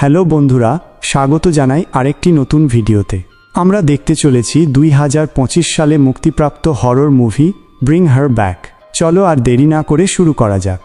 Hello বন্ধুরা, স্বাগত জানাই আরেকটি নতুন ভিডিওতে। আমরা দেখতে চলেছি দুই হাজার পঁচিশ সালে মুক্তিপ্রাপ্ত horror movie bring her back চলো আর দেরি না করে শুরু করা যাক।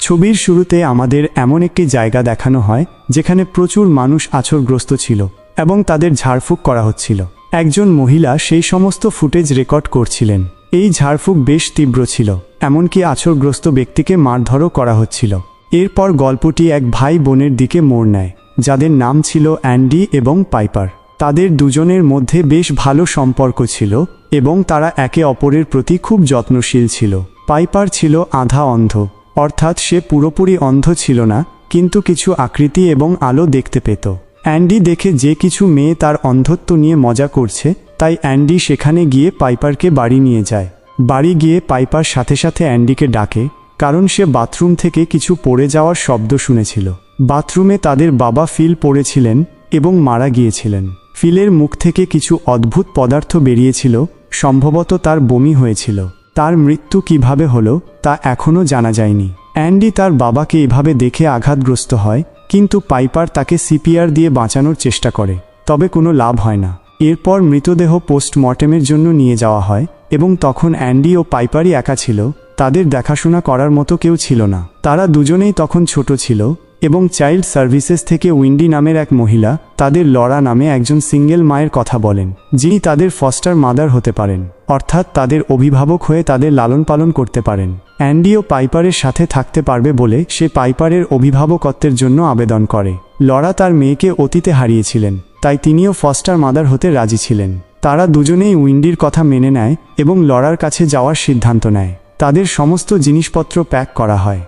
ছবির শুরুতে আমাদের এমন একটি জায়গা দেখানো হয়, যেখানে প্রচুর মানুষ আছরগ্রস্ত ছিল এবং তাদের ঝাড়ফুঁক করা হচ্ছিল। একজন মহিলা সেই সমস্ত ফুটেজ রেকর্ড করছিলেন। এই ঝাড়ফুঁক বেশ তীব্র ছিল, এমনকি আছরগ্রস্ত ব্যক্তিকে মারধরও করা হচ্ছিল। এরপর গল্পটি এক ভাই বোনের দিকে মোড় নেয়। যাদের নাম ছিল অ্যান্ডি এবং পাইপার। তাদের দুজনের মধ্যে বেশ ভালো সম্পর্ক ছিল এবং তারা একে অপরের প্রতি খুব যত্নশীল ছিল। পাইপার ছিল আধা অন্ধ, অর্থাৎ সে পুরোপুরি অন্ধ ছিল না, কিন্তু কিছু আকৃতি এবং আলো দেখতে পেত। অ্যান্ডি দেখে যে কিছু মেয়ে তার অন্ধত্ব নিয়ে মজা করছে, তাই অ্যান্ডি সেখানে গিয়ে পাইপারকে বাড়ি নিয়ে যায়। বাড়ি গিয়ে পাইপার সাথে সাথে অ্যান্ডিকে ডাকে, কারণ সে বাথরুম থেকে কিছু পড়ে যাওয়ার শব্দ শুনেছিল। বাথরুমে তাদের বাবা ফিল পড়েছিলেন এবং মারা গিয়েছিলেন। ফিলের মুখ থেকে কিছু অদ্ভুত পদার্থ বেরিয়েছিল, সম্ভবত তার বমি হয়েছিল। তার মৃত্যু কীভাবে হলো, তা এখনও জানা যায়নি। অ্যান্ডি তার বাবাকে এভাবে দেখে আঘাতগ্রস্ত হয়, কিন্তু পাইপার তাকে সিপিআর দিয়ে বাঁচানোর চেষ্টা করে, তবে কোনো লাভ হয় না। এরপর মৃতদেহ পোস্টমর্টেমের জন্য নিয়ে যাওয়া হয় এবং তখন অ্যান্ডি ও পাইপারই একা ছিল, তাদের দেখাশোনা করার মতো কেউ ছিল না। তারা দুজনেই তখন ছোট ছিল এবং চাইল্ড সার্ভিসেস থেকে উইন্ডি নামের এক মহিলা তাদের লড়া নামে একজন সিঙ্গেল মায়ের কথা বলেন, যিনি তাদের ফস্টার মাদার হতে পারেন, অর্থাৎ তাদের অভিভাবক হয়ে তাদের লালন পালন করতে পারেন। অ্যান্ডিও পাইপারের সাথে থাকতে পারবে বলে সে পাইপারের অভিভাবকত্বের জন্য আবেদন করে। লড়া তার মেয়েকে অতীতে হারিয়েছিলেন, তাই তিনিও ফস্টার মাদার হতে রাজি ছিলেন। তারা দুজনেই উইন্ডির কথা মেনে নেয় এবং লড়ার কাছে যাওয়ার সিদ্ধান্ত নেয়। তাদের সমস্ত জিনিসপত্র প্যাক করা হয়।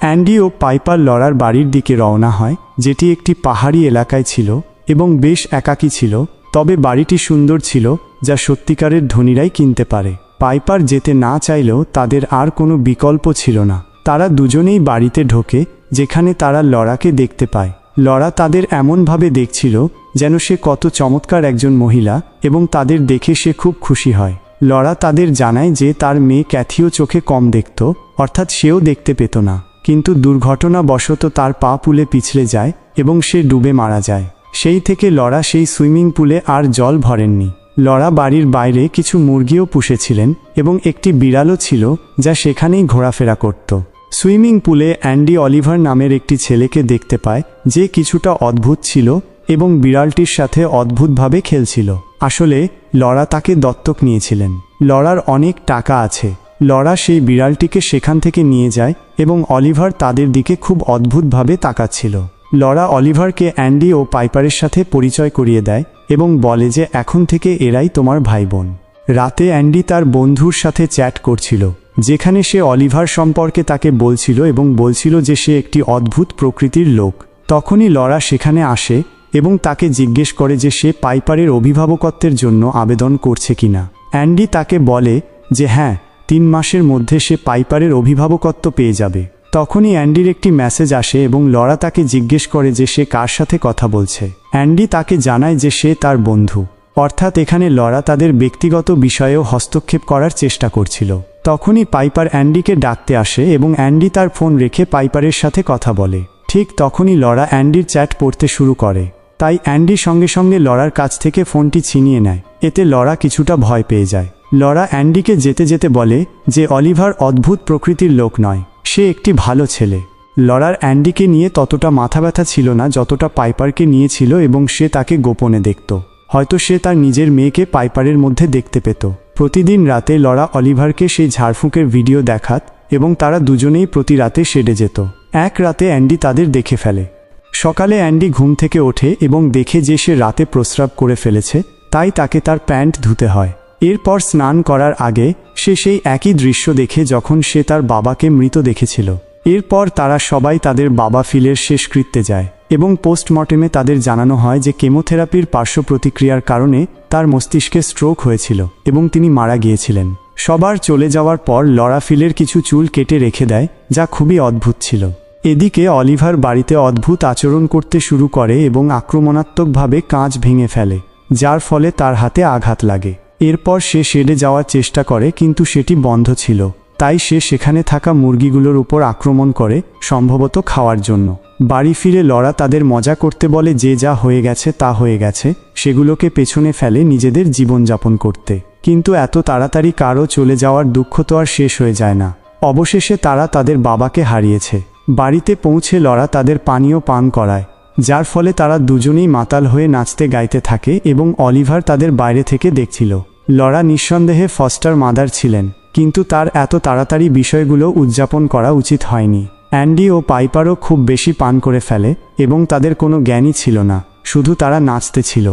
অ্যান্ডি ও পাইপার লড়ার বাড়ির দিকে রওনা হয়, যেটি একটি পাহাড়ি এলাকায় ছিল এবং বেশ একাকী ছিল, তবে বাড়িটি সুন্দর ছিল, যা সত্যিকারের ধনীরাই কিনতে পারে। পাইপার যেতে না চাইলেও তাদের আর কোনো বিকল্প ছিল না। তারা দুজনেই বাড়িতে ঢোকে, যেখানে তারা লড়াকে দেখতে পায়। লড়া তাদের এমনভাবে দেখছিল, যেন সে কত চমৎকার একজন মহিলা এবং তাদের দেখে সে খুব খুশি হয়। লড়া তাদের জানায় যে তার মেয়ে ক্যাথিও চোখে কম দেখত, অর্থাৎ সেও দেখতে পেত না। কিন্তু দুর্ঘটনাবশত তার পা পুলে পিছলে যায় এবং সে ডুবে মারা যায়। সেই থেকে লড়া সেই সুইমিং পুলে আর জল ভরেননি। লড়া বাড়ির বাইরে কিছু মুরগিও পুষেছিলেন এবং একটি বিড়ালও ছিল যা সেখানেই ঘোরাফেরা করত। সুইমিং পুলে অ্যান্ডি অলিভার নামের একটি ছেলেকে দেখতে পায় যে কিছুটা অদ্ভুত ছিল এবং বিড়ালটির সাথে অদ্ভুতভাবে খেলছিল। আসলে লড়া তাকে দত্তক নিয়েছিলেন। লড়ার অনেক টাকা আছে। লড়া সেই বিড়ালটিকে সেখান থেকে নিয়ে যায় এবং অলিভার তাদের দিকে খুব অদ্ভুতভাবে তাকাচ্ছিল। লড়া অলিভারকে অ্যান্ডি ও পাইপারের সাথে পরিচয় করিয়ে দেয় এবং বলে যে এখন থেকে এরাই তোমার ভাই বোন রাতে অ্যান্ডি তার বন্ধুর সাথে চ্যাট করছিল, যেখানে সে অলিভার সম্পর্কে তাকে বলছিল এবং বলছিল যে সে একটি অদ্ভুত প্রকৃতির লোক। তখনই লড়া সেখানে আসে এবং তাকে জিজ্ঞেস করে যে সে পাইপারের অভিভাবকত্বের জন্য আবেদন করছে কিনা। অ্যান্ডি তাকে বলে যে হ্যাঁ তিন মাসের মধ্যে সে পাইপারের অভিভাবকত্ব পেয়ে যাবে। তখনই অ্যান্ডির একটি মেসেজ আসে এবং লরা তাকে জিজ্ঞেস করে যে সে কার সাথে কথা বলছে। অ্যান্ডি তাকে জানায় যে সে তার বন্ধু। অর্থাৎ এখানে লরা তাদের ব্যক্তিগত বিষয়েও হস্তক্ষেপ করার চেষ্টা করছিল। তখনই পাইপার অ্যান্ডিকে ডাকতে আসে এবং অ্যান্ডি তার ফোন রেখে পাইপারের সাথে কথা বলে। ঠিক তখনই লরা অ্যান্ডির চ্যাট পড়তে শুরু করে। তাই অ্যান্ডি সঙ্গে সঙ্গে লড়ার কাছ থেকে ফোনটি ছিনিয়ে নেয়। এতে লড়া কিছুটা ভয় পেয়ে যায়। লড়া অ্যান্ডিকে যেতে যেতে বলে যে অলিভার অদ্ভুত প্রকৃতির লোক নয়, সে একটি ভালো ছেলে। লরার অ্যান্ডিকে নিয়ে ততটা মাথা ব্যথা ছিল না যতটা পাইপারকে নিয়েছিল এবং সে তাকে গোপনে দেখত। হয়তো সে তার নিজের মেয়েকে পাইপারের মধ্যে দেখতে পেত। প্রতিদিন রাতে লরা অলিভারকে সেই ঝাড়ফুঁকের ভিডিও দেখাত এবং তারা দুজনেই প্রতি রাতে সেডে যেত। এক রাতে অ্যান্ডি তাদের দেখে ফেলে। সকালে অ্যান্ডি ঘুম থেকে ওঠে এবং দেখে যে সে রাতে প্রস্রাব করে ফেলেছে, তাই তাকে তার প্যান্ট ধুতে হয়। এরপর স্নান করার আগে সে সেই একই দৃশ্য দেখে যখন সে তার বাবাকে মৃত দেখেছিল। এরপর তারা সবাই তাদের বাবা ফিলের শেষকৃত্যে যায় এবং পোস্টমর্টেমে তাদের জানানো হয় যে কেমোথেরাপির পার্শ্ব প্রতিক্রিয়ার কারণে তার মস্তিষ্কে স্ট্রোক হয়েছিল এবং তিনি মারা গিয়েছিলেন। সবার চলে যাওয়ার পর লড়া ফিলের কিছু চুল কেটে রেখে দেয়, যা খুবই অদ্ভুত ছিল। এদিকে অলিভার বাড়িতে অদ্ভুত আচরণ করতে শুরু করে এবং আক্রমণাত্মকভাবে কাঁচ ভেঙে ফেলে, যার ফলে তার হাতে আঘাত লাগে। এরপর সে শেডে যাওয়ার চেষ্টা করে, কিন্তু সেটি বন্ধ ছিল। তাই সে সেখানে থাকা মুরগিগুলোর উপর আক্রমণ করে, সম্ভবত খাওয়ার জন্য। বাড়ি ফিরে লড়া তাদের মজা করতে বলে যে যা হয়ে গেছে তা হয়ে গেছে, সেগুলোকে পেছনে ফেলে নিজেদের জীবনযাপন করতে। কিন্তু এত তাড়াতাড়ি কারও চলে যাওয়ার দুঃখ তো আর শেষ হয়ে যায় না। অবশেষে তারা তাদের বাবাকে হারিয়েছে। বাড়িতে পৌঁছে লড়া তাদের পানীয় পান করায়, যার ফলে তারা দুজনেই মাতাল হয়ে নাচতে গাইতে থাকে এবং অলিভার তাদের বাইরে থেকে দেখছিল। লড়া নিঃসন্দেহে ফস্টার মাদার ছিলেন, কিন্তু তার এত তাড়াতাড়ি বিষয়গুলো উদযাপন করা উচিত হয়নি। অ্যান্ডি ও পাইপারও খুব বেশি পান করে ফেলে, এবং তাদের কোনো জ্ঞানই ছিল না, শুধু তারা নাচতে ছিল।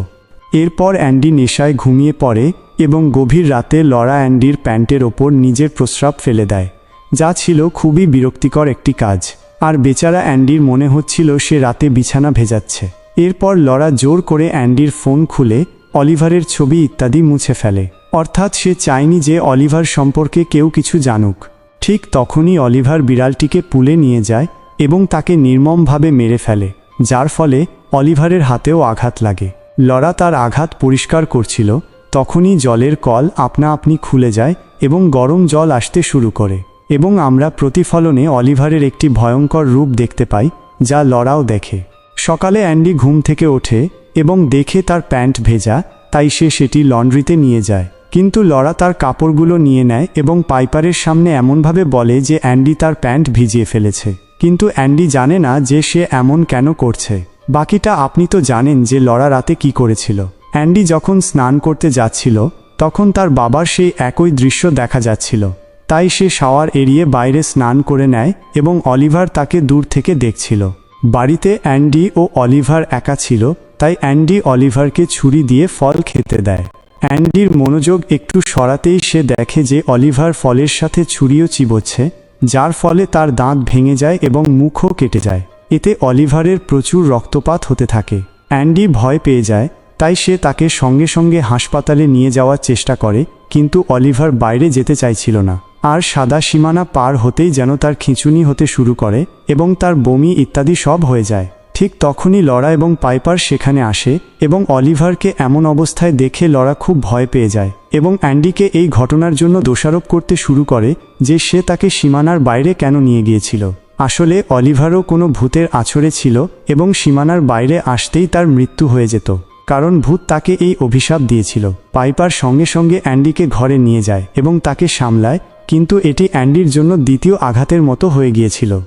এরপর অ্যান্ডি নেশায় ঘুমিয়ে পড়ে, এবং গভীর রাতে লড়া অ্যান্ডির প্যান্টের ওপর নিজের প্রস্রাব ফেলে দেয়, যা ছিল খুবই বিরক্তিকর একটি কাজ। আর বেচারা অ্যান্ডির মনে হচ্ছিল সে রাতে বিছানা ভেজাচ্ছে। এরপর লড়া জোর করে অ্যান্ডির ফোন খুলে অলিভারের ছবি ইত্যাদি মুছে ফেলে। অর্থাৎ সে চায়নি যে অলিভার সম্পর্কে কেউ কিছু জানুক। ঠিক তখনই অলিভার বিড়ালটিকে পুলে নিয়ে যায় এবং তাকে নির্মমভাবে মেরে ফেলে, যার ফলে অলিভারের হাতেও আঘাত লাগে। লড়া তার আঘাত পরিষ্কার করছিল, তখনই জলের কল আপনা আপনি খুলে যায় এবং গরম জল আসতে শুরু করে এবং আমরা প্রতিফলনে অলিভারের একটি ভয়ঙ্কর রূপ দেখতে পাই, যা লড়াও দেখে। সকালে অ্যান্ডি ঘুম থেকে ওঠে এবং দেখে তার প্যান্ট ভেজা, তাই সে সেটি লন্ড্রিতে নিয়ে যায়। কিন্তু লরা তার কাপড়গুলো নিয়ে নেয় এবং পাইপারের সামনে এমনভাবে বলে যে অ্যান্ডি তার প্যান্ট ভিজিয়ে ফেলেছে। কিন্তু অ্যান্ডি জানে না যে সে এমন কেন করছে। বাকিটা আপনি তো জানেন যে লরা রাতে কি করেছিল। অ্যান্ডি যখন স্নান করতে যাচ্ছিল, তখন তার বাবার সেই একই দৃশ্য দেখা যাচ্ছিল। তাই সে শাওয়ার এড়িয়ে বাইরে স্নান করে নেয় এবং অলিভার তাকে দূর থেকে দেখছিল। বাড়িতে অ্যান্ডি ও অলিভার একা ছিল, তাই অ্যান্ডি অলিভারকে ছুরি দিয়ে ফল খেতে দেয়। অ্যান্ডির মনোযোগ একটু সরাতেই সে দেখে যে অলিভার ফলের সাথে ছুরিও চিবোচ্ছে, যার ফলে তার দাঁত ভেঙে যায় এবং মুখও কেটে যায়। এতে অলিভারের প্রচুর রক্তপাত হতে থাকে। অ্যান্ডি ভয় পেয়ে যায়, তাই সে তাকে সঙ্গে সঙ্গে হাসপাতালে নিয়ে যাওয়ার চেষ্টা করে, কিন্তু অলিভার বাইরে যেতে চাইছিল না। আর সাদা সীমানা পার হতেই যেন তার খিঁচুনি হতে শুরু করে এবং তার বমি ইত্যাদি সব হয়ে যায়। ঠিক তখনই লড়া এবং পাইপার সেখানে আসে এবং অলিভারকে এমন অবস্থায় দেখে লড়া খুব ভয় পেয়ে যায় এবং অ্যান্ডিকে এই ঘটনার জন্য দোষারোপ করতে শুরু করে যে সে তাকে সীমানার বাইরে কেন নিয়ে গিয়েছিল। আসলে অলিভারও কোনো ভূতের আছড়ে ছিল এবং সীমানার বাইরে আসতেই তার মৃত্যু হয়ে যেত, কারণ ভূত তাকে এই অভিশাপ দিয়েছিল। পাইপার সঙ্গে সঙ্গে অ্যান্ডিকে ঘরে নিয়ে যায় এবং তাকে সামলায় কিন্তু এটি অ্যান্ডির জন্য দ্বিতীয় আঘাতের মতো হয়ে গিয়েছিল।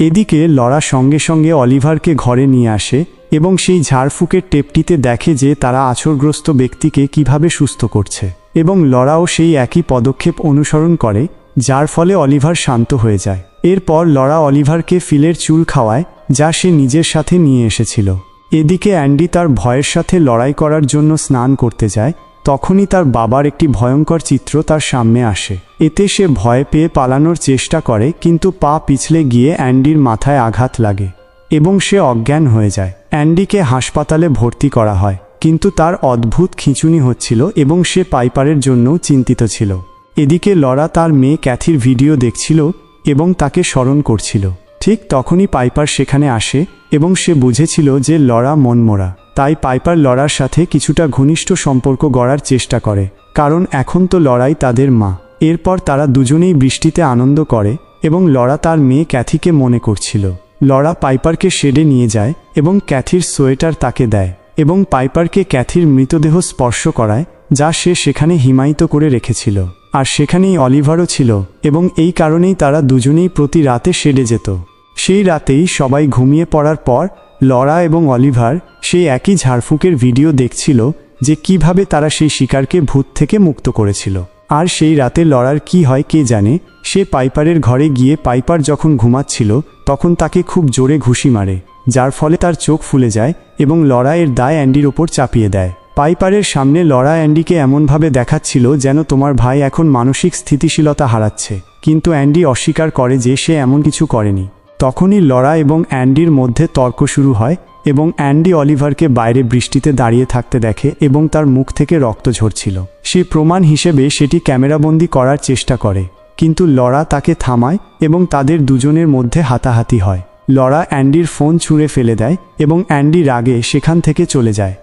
এদিকে লড়া সঙ্গে সঙ্গে অলিভারকে ঘরে নিয়ে আসে এবং সেই ঝাড়ফুঁকের টেপটিতে দেখে যে তারা আছরগ্রস্ত ব্যক্তিকে কীভাবে সুস্থ করছে এবং লড়াও সেই একই পদক্ষেপ অনুসরণ করে, যার ফলে অলিভার শান্ত হয়ে যায়। এরপর লড়া অলিভারকে ফিলের চুল খাওয়ায়, যা সে নিজের সাথে নিয়ে এসেছিল। এদিকে অ্যান্ডি তার ভয়ের সাথে লড়াই করার জন্য স্নান করতে যায় তখনই তার বাবার একটি ভয়ঙ্কর চিত্র তার সামনে আসে। এতে সে ভয় পেয়ে পালানোর চেষ্টা করে, কিন্তু পা পিছলে গিয়ে অ্যান্ডির মাথায় আঘাত লাগে এবং সে অজ্ঞান হয়ে যায়। অ্যান্ডিকে হাসপাতালে ভর্তি করা হয়, কিন্তু তার অদ্ভুত খিঁচুনি হচ্ছিল এবং সে পাইপারের জন্যও চিন্তিত ছিল। এদিকে লরা তার মেয়ে ক্যাথির ভিডিও দেখছিল এবং তাকে স্মরণ করছিল। ঠিক তখনই পাইপার সেখানে আসে এবং সে বুঝেছিল যে লরা মনমোরা। তাই পাইপার লড়ার সাথে কিছুটা ঘনিষ্ঠ সম্পর্ক গড়ার চেষ্টা করে, কারণ এখন তো লড়াই তাদের মা। এরপর তারা দুজনেই বৃষ্টিতে আনন্দ করে এবং লড়া তার মেয়ে ক্যাথিকে মনে করছিল। লড়া পাইপারকে শেডে নিয়ে যায় এবং ক্যাথির সোয়েটার তাকে দেয় এবং পাইপারকে ক্যাথির মৃতদেহ স্পর্শ করায়, যা সে সেখানে হিমায়িত করে রেখেছিল। আর সেখানেই অলিভারও ছিল এবং এই কারণেই তারা দুজনেই প্রতি রাতে শেডে যেত। সেই রাতেই সবাই ঘুমিয়ে পড়ার পর লরা এবং অলিভার সেই একই ঝাড়ফুঁকের ভিডিও দেখছিল যে কীভাবে তারা সেই শিকারকে ভূত থেকে মুক্ত করেছিল। আর সেই রাতে লড়ার কি হয় কে জানে, সে পাইপারের ঘরে গিয়ে পাইপার যখন ঘুমাচ্ছিল, তখন তাকে খুব জোরে ঘুষি মারে, যার ফলে তার চোখ ফুলে যায় এবং লড়াইয়ের দায় অ্যান্ডির ওপর চাপিয়ে দেয়। পাইপারের সামনে লড়া অ্যান্ডিকে এমনভাবে দেখাচ্ছিল যেন তোমার ভাই এখন মানসিক স্থিতিশীলতা হারাচ্ছে, কিন্তু অ্যান্ডি অস্বীকার করে যে সে এমন কিছু করেনি। তখনই লড়া এবং অ্যান্ডির মধ্যে তর্ক শুরু হয় এবং অ্যান্ডি অলিভারকে বাইরে বৃষ্টিতে দাঁড়িয়ে থাকতে দেখে এবং তার মুখ থেকে রক্ত ঝরছিল। সে প্রমাণ হিসেবে সেটি ক্যামেরাবন্দি করার চেষ্টা করে, কিন্তু লড়া তাকে থামায় এবং তাদের দুজনের মধ্যে হাতাহাতি হয়। লড়া অ্যান্ডির ফোন ছুঁড়ে ফেলে দেয় এবং অ্যান্ডি রাগে সেখান থেকে চলে যায়।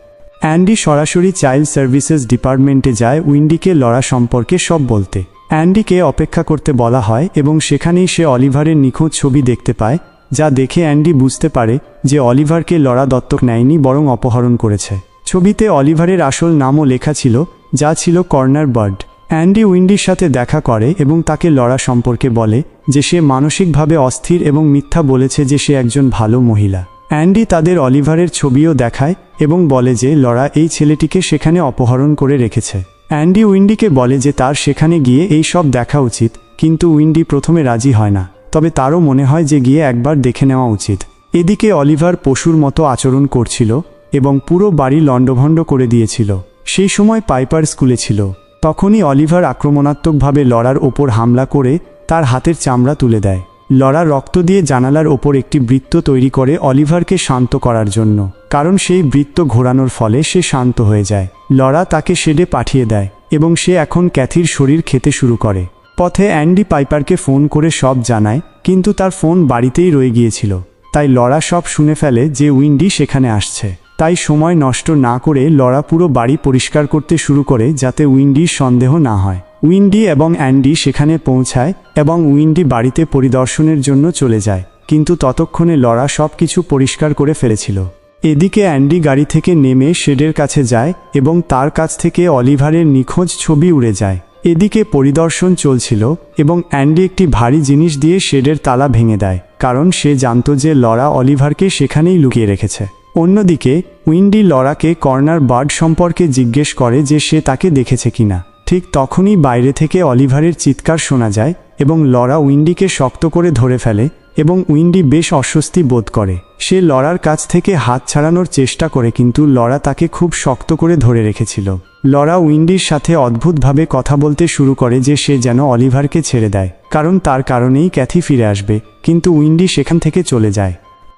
অ্যান্ডি সরাসরি চাইল্ড সার্ভিসেস ডিপার্টমেন্টে যায় উইন্ডিকে লড়া সম্পর্কে সব বলতে। অ্যান্ডিকে অপেক্ষা করতে বলা হয় এবং সেখানেই সে অলিভারের নিখোঁজ ছবি দেখতে পায়, যা দেখে অ্যান্ডি বুঝতে পারে যে অলিভারকে লড়া দত্তক নেয়নি বরং অপহরণ করেছে। ছবিতে অলিভারের আসল নামও লেখা ছিল, যা ছিল কর্নার বার্ড। অ্যান্ডি উইন্ডির সাথে দেখা করে এবং তাকে লড়া সম্পর্কে বলে যে সে মানসিকভাবে অস্থির এবং মিথ্যা বলেছে যে সে একজন ভালো মহিলা। অ্যান্ডি তাদের অলিভারের ছবিও দেখায় এবং বলে যে লড়া এই ছেলেটিকে সেখানে অপহরণ করে রেখেছে। অ্যান্ডি উইন্ডিকে বলে যে তার সেখানে গিয়ে এই সব দেখা উচিত, কিন্তু উইন্ডি প্রথমে রাজি হয় না, তবে তারও মনে হয় যে গিয়ে একবার দেখে নেওয়া উচিত। এদিকে অলিভার পশুর মতো আচরণ করছিল এবং পুরো বাড়ি লণ্ডভণ্ড করে দিয়েছিল। সেই সময় পাইপার স্কুলে ছিল। তখনই অলিভার আক্রমণাত্মকভাবে লড়ার ওপর হামলা করে তার হাতের চামড়া তুলে দেয়। লড়া রক্ত দিয়ে জানালার ওপর একটি বৃত্ত তৈরি করে অলিভারকে শান্ত করার জন্য, কারণ সেই বৃত্ত ঘোরানোর ফলে সে শান্ত হয়ে যায়। লড়া তাকে শেডে পাঠিয়ে দেয়, এবং সে এখন ক্যাথির শরীর খেতে শুরু করে। পথে অ্যান্ডি পাইপারকে ফোন করে সব জানায়, কিন্তু তার ফোন বাড়িতেই রয়ে গিয়েছিল। তাই লড়া সব শুনে ফেলে যে উইন্ডি সেখানে আসছে। তাই সময় নষ্ট না করে লড়া পুরো বাড়ি পরিষ্কার করতে শুরু করে যাতে উইন্ডির সন্দেহ না হয়। উইন্ডি এবং অ্যান্ডি সেখানে পৌঁছায় এবং উইন্ডি বাড়িতে পরিদর্শনের জন্য চলে যায়, কিন্তু ততক্ষণে লড়া সব কিছু পরিষ্কার করে ফেলেছিল। এদিকে অ্যান্ডি গাড়ি থেকে নেমে শেডের কাছে যায় এবং তার কাছ থেকে অলিভারের নিখোঁজ ছবি উড়ে যায়। এদিকে পরিদর্শন চলছিল এবং অ্যান্ডি একটি ভারী জিনিস দিয়ে শেডের তালা ভেঙে দেয়, কারণ সে জানত যে লড়া অলিভারকে সেখানেই লুকিয়ে রেখেছে। অন্যদিকে উইন্ডি লড়াকে কর্নার বার্ড সম্পর্কে জিজ্ঞেস করে যে সে তাকে দেখেছে কিনা। ঠিক তখনই বাইরে থেকে অলিভারের চিৎকার শোনা যায় এবং লড়া উইন্ডিকে শক্ত করে ধরে ফেলে এবং উইন্ডি বেশ অস্বস্তি বোধ করে। সে লড়ার কাছ থেকে হাত ছাড়ানোর চেষ্টা করে কিন্তু লড়া তাকে খুব শক্ত করে ধরে রেখেছিল। লড়া উইন্ডির সাথে অদ্ভুতভাবে কথা বলতে শুরু করে যে সে যেন অলিভারকে ছেড়ে দেয়, কারণ তার কারণেই ক্যাথি ফিরে আসবে, কিন্তু উইন্ডি সেখান থেকে চলে যায়।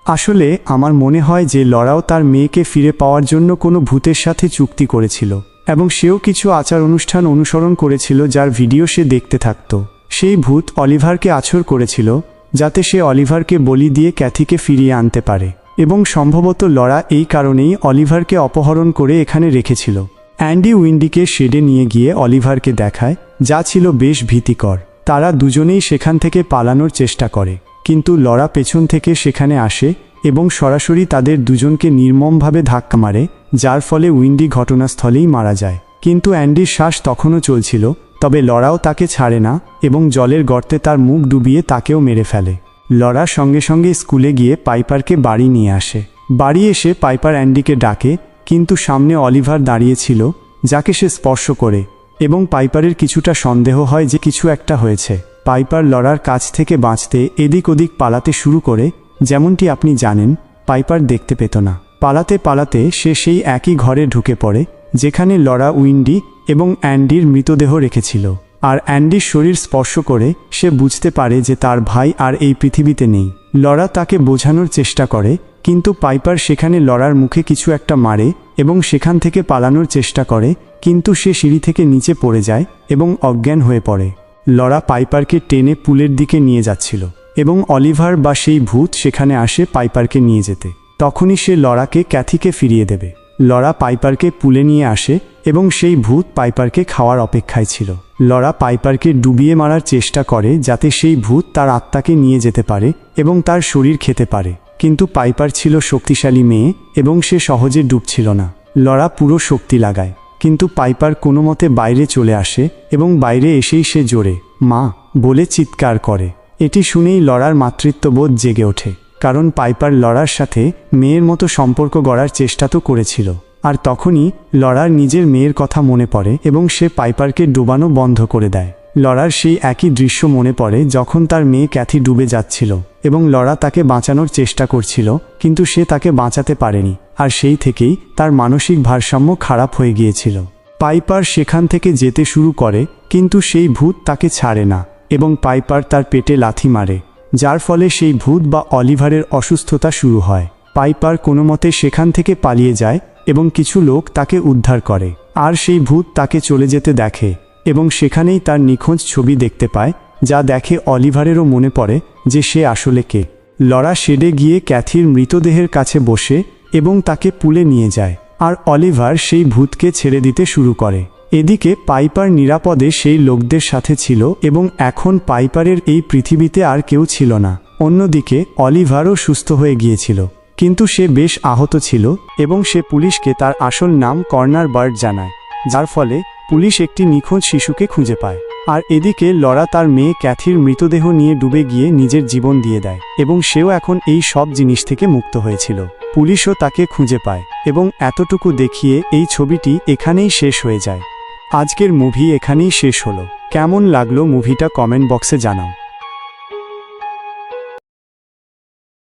আসলে আমার মনে হয় যে লড়াও তার মেয়েকে ফিরে পাওয়ার জন্য কোনো ভূতের সাথে চুক্তি করেছিল। এবং সেও কিছু আচার অনুষ্ঠান অনুসরণ করেছিল যার ভিডিও সে দেখতে থাকত। সেই ভূত অলিভারকে আছর করেছিল, যাতে সে অলিভারকে বলি দিয়ে ক্যাথিকে ফিরিয়ে আনতে পারে। এবং সম্ভবত লড়া এই কারণেই অলিভারকে অপহরণ করে এখানে রেখেছিল। অ্যান্ডি উইন্ডিকে শেডে নিয়ে গিয়ে অলিভারকে দেখায়, যা ছিল বেশ ভীতিকর। তারা দুজনেই সেখান থেকে পালানোর চেষ্টা করে, কিন্তু লড়া পেছন থেকে সেখানে আসে এবং সরাসরি তাদের দুজনকে নির্মমভাবে ধাক্কা মারে, যার ফলে উইন্ডি ঘটনাস্থলেই মারা যায়। কিন্তু অ্যান্ডির শ্বাস তখনও চলছিল, তবে লড়াও তাকে ছাড়ে না এবং জলের গর্তে তার মুখ ডুবিয়ে তাকেও মেরে ফেলে। লড়া সঙ্গে সঙ্গে স্কুলে গিয়ে পাইপারকে বাড়ি নিয়ে আসে। বাড়ি এসে পাইপার অ্যান্ডিকে ডাকে, কিন্তু সামনে অলিভার দাঁড়িয়েছিল, যাকে সে স্পর্শ করে, এবং পাইপারের কিছুটা সন্দেহ হয় যে কিছু একটা হয়েছে। পাইপার লড়ার কাছ থেকে বাঁচতে এদিক ওদিক পালাতে শুরু করে যেমনটি আপনি জানেন, পাইপার দেখতে পেত না। পালাতে পালাতে সে সেই একই ঘরে ঢুকে পড়ে, যেখানে লড়া উইন্ডি এবং অ্যান্ডির মৃতদেহ রেখেছিল। আর অ্যান্ডির শরীর স্পর্শ করে সে বুঝতে পারে যে তার ভাই আর এই পৃথিবীতে নেই। লড়া তাকে বোঝানোর চেষ্টা করে, কিন্তু পাইপার সেখানে লড়ার মুখে কিছু একটা মারে এবং সেখান থেকে পালানোর চেষ্টা করে, কিন্তু সে সিঁড়ি থেকে নিচে পড়ে যায় এবং অজ্ঞান হয়ে পড়ে। লড়া পাইপারকে টেনে পুলের দিকে নিয়ে যাচ্ছিল। এবং অলিভার বা সেই ভূত সেখানে আসে পাইপারকে নিয়ে যেতে। তখনই সে লড়াকে ক্যাথিকে ফিরিয়ে দেবে। লড়া পাইপারকে পুলে নিয়ে আসে এবং সেই ভূত পাইপারকে খাওয়ার অপেক্ষায় ছিল। লড়া পাইপারকে ডুবিয়ে মারার চেষ্টা করে যাতে সেই ভূত তার আত্মাকে নিয়ে যেতে পারে এবং তার শরীর খেতে পারে। কিন্তু পাইপার ছিল শক্তিশালী মেয়ে এবং সে সহজে ডুবছিল না। লড়া পুরো শক্তি লাগায়। কিন্তু পাইপার কোনো মতে বাইরে চলে আসে এবং বাইরে এসেই সে জোরে, মা, বলে চিৎকার করে। এটি শুনেই লড়ার মাতৃত্ববোধ জেগে ওঠে, কারণ পাইপার লড়ার সাথে মেয়ের মতো সম্পর্ক গড়ার চেষ্টা তো করেছিল। আর তখনই লড়ার নিজের মেয়ের কথা মনে পড়ে এবং সে পাইপারকে ডুবানো বন্ধ করে দেয়। লড়ার সেই একই দৃশ্য মনে পড়ে যখন তার মেয়ে ক্যাথি ডুবে যাচ্ছিল এবং লড়া তাকে বাঁচানোর চেষ্টা করছিল, কিন্তু সে তাকে বাঁচাতে পারেনি, আর সেই থেকেই তার মানসিক ভারসাম্য খারাপ হয়ে গিয়েছিল। পাইপার সেখান থেকে যেতে শুরু করে, কিন্তু সেই ভূত তাকে ছাড়ে না। এবং পাইপার তার পেটে লাথি মারে, যার ফলে সেই ভূত বা অলিভারের অসুস্থতা শুরু হয়। পাইপার কোনো মতে সেখান থেকে পালিয়ে যায় এবং কিছু লোক তাকে উদ্ধার করে। আর সেই ভূত তাকে চলে যেতে দেখে এবং সেখানেই তার নিখোঁজ ছবি দেখতে পায়, যা দেখে অলিভারেরও মনে পড়ে যে সে আসলে কে। লড়া শেডে গিয়ে ক্যাথির মৃতদেহের কাছে বসে এবং তাকে পুলে নিয়ে যায়। আর অলিভার সেই ভূতকে ছেড়ে দিতে শুরু করে। এদিকে পাইপার নিরাপদে সেই লোকদের সাথে ছিল এবং এখন পাইপারের এই পৃথিবীতে আর কেউ ছিল না। অন্যদিকে অলিভারও সুস্থ হয়ে গিয়েছিল। কিন্তু সে বেশ আহত ছিল এবং সে পুলিশকে তার আসল নাম কর্নার বার্ড জানায়, যার ফলে পুলিশ একটি নিখোঁজ শিশুকে খুঁজে পায়। আর এদিকে লরা তার মেয়ে ক্যাথির মৃতদেহ নিয়ে ডুবে গিয়ে নিজের জীবন দিয়ে দেয় এবং সেও এখন এই সব জিনিস থেকে মুক্ত হয়েছিল। পুলিশও তাকে খুঁজে পায় এবং এতটুকু দেখিয়ে এই ছবিটি এখানেই শেষ হয়ে যায়। আজকের মুভি এখানেই শেষ হলো। কেমন লাগল মুভিটা কমেন্ট বক্সে জানাও।